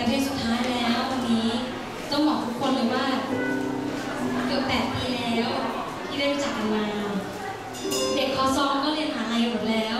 แต่เพลงสุดท้ายแล้ววันนี้ต้องบอกทุกคนเลยว่าเกือบแปดปีแล้ว ที่ได้รู้จักกันมา เด็กคอซองก็เรียนมหาลัยหมดแล้ว